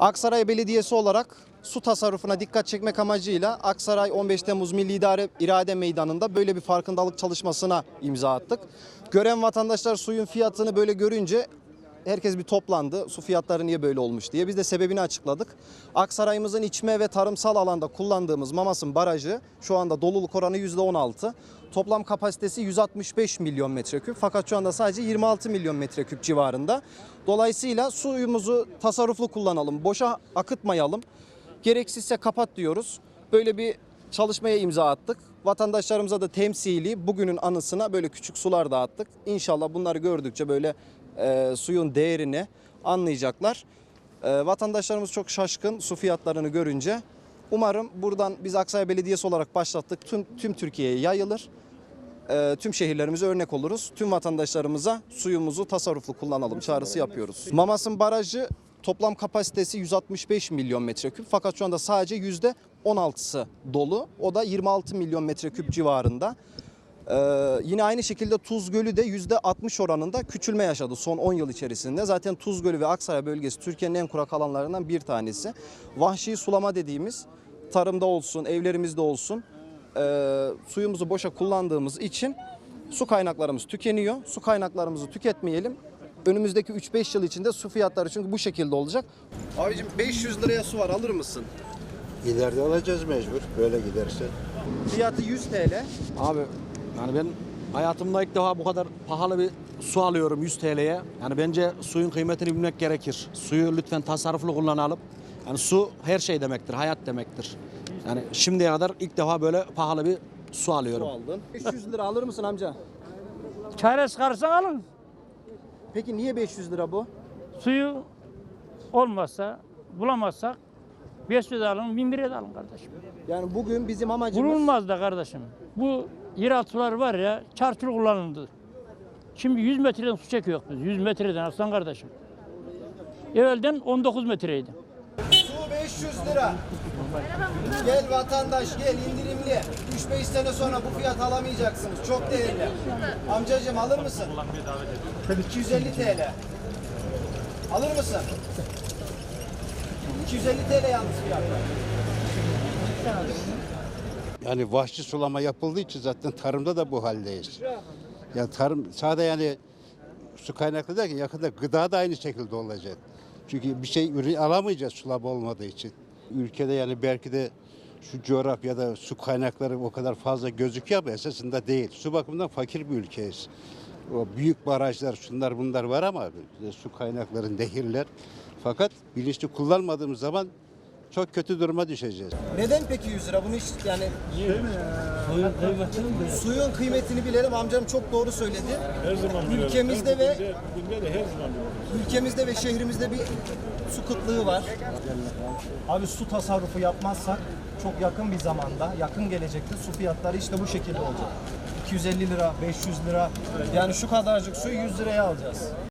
Aksaray Belediyesi olarak su tasarrufuna dikkat çekmek amacıyla Aksaray 15 Temmuz Milli İdare İrade Meydanı'nda böyle bir farkındalık çalışmasına imza attık. Gören vatandaşlar suyun fiyatını böyle görünce herkes bir toplandı. Su fiyatları niye böyle olmuş diye. Biz de sebebini açıkladık. Aksaray'ımızın içme ve tarımsal alanda kullandığımız Mamas'ın barajı şu anda doluluk oranı %16. Toplam kapasitesi 165 milyon metreküp fakat şu anda sadece 26 milyon metreküp civarında. Dolayısıyla suyumuzu tasarruflu kullanalım, boşa akıtmayalım. Gereksizse kapat diyoruz. Böyle bir çalışmaya imza attık. Vatandaşlarımıza da temsili bugünün anısına böyle küçük sular dağıttık. İnşallah bunları gördükçe böyle e, suyun değerini anlayacaklar. E, vatandaşlarımız çok şaşkın su fiyatlarını görünce. Umarım buradan biz Aksaray Belediyesi olarak başlattık. Tüm, tüm Türkiye'ye yayılır. E, tüm şehirlerimize örnek oluruz. Tüm vatandaşlarımıza suyumuzu tasarruflu kullanalım çağrısı yapıyoruz. Mamas'ın barajı toplam kapasitesi 165 milyon metreküp fakat şu anda sadece yüzde 16'sı dolu. O da 26 milyon metreküp civarında. Ee, yine aynı şekilde Tuz Gölü de %60 oranında küçülme yaşadı son 10 yıl içerisinde. Zaten Tuz Gölü ve Aksaray bölgesi Türkiye'nin en kurak alanlarından bir tanesi. Vahşi sulama dediğimiz tarımda olsun, evlerimizde olsun e, suyumuzu boşa kullandığımız için su kaynaklarımız tükeniyor. Su kaynaklarımızı tüketmeyelim. Önümüzdeki 3-5 yıl içinde su fiyatları çünkü bu şekilde olacak. Abicim 500 liraya su var alır mısın? İleride alacağız mecbur böyle giderse. Fiyatı 100 TL. Abi yani ben hayatımda ilk defa bu kadar pahalı bir su alıyorum 100 TL'ye. Yani bence suyun kıymetini bilmek gerekir. Suyu lütfen tasarruflu kullanalım. Yani su her şey demektir, hayat demektir. Yani şimdiye kadar ilk defa böyle pahalı bir su Su alıyorum. aldın. 500 lira alır mısın amca? Çaresi karşısına alın. Peki niye 500 lira bu? Suyu olmazsa, bulamazsak 500 alın, 1000 liraya da alın kardeşim. Yani bugün bizim amacımız Bulunmaz da kardeşim. Bu yeraltı suları var ya, çarçur kullanıldı. Şimdi 100 metreden su çekiyor biz. 100 metreden aslan kardeşim. Evvelden 19 metreydi. su 500 lira. Gel vatandaş gel indirimli. 3-5 sene sonra bu fiyat alamayacaksınız. Çok değerli. Amcacığım alır mısın? 250 TL. Alır mısın? 250 TL yalnız fiyatlar. Yani vahşi sulama yapıldığı için zaten tarımda da bu haldeyiz. Yani tarım sadece yani su kaynaklı derken yakında gıda da aynı şekilde olacak. Çünkü bir şey ürün alamayacağız sulama olmadığı için. Ülkede yani belki de şu coğrafyada su kaynakları o kadar fazla gözüküyor ama esasında değil. Su bakımından fakir bir ülkeyiz. O büyük barajlar, şunlar bunlar var ama su kaynakları, nehirler. Fakat bilinçli kullanmadığımız zaman çok kötü duruma düşeceğiz. Neden peki 100 lira? Bunu hiç yani suyun kıymetini bilelim. Amcam çok doğru söyledi. Her zaman biliyorum. Ülkemizde Her ve günde, günde de her zaman biliyorum. ülkemizde ve şehrimizde bir su kıtlığı var. Abi su tasarrufu yapmazsak çok yakın bir zamanda, yakın gelecekte su fiyatları işte bu şekilde olacak. 250 lira, 500 lira. Yani şu kadarcık suyu 100 liraya alacağız.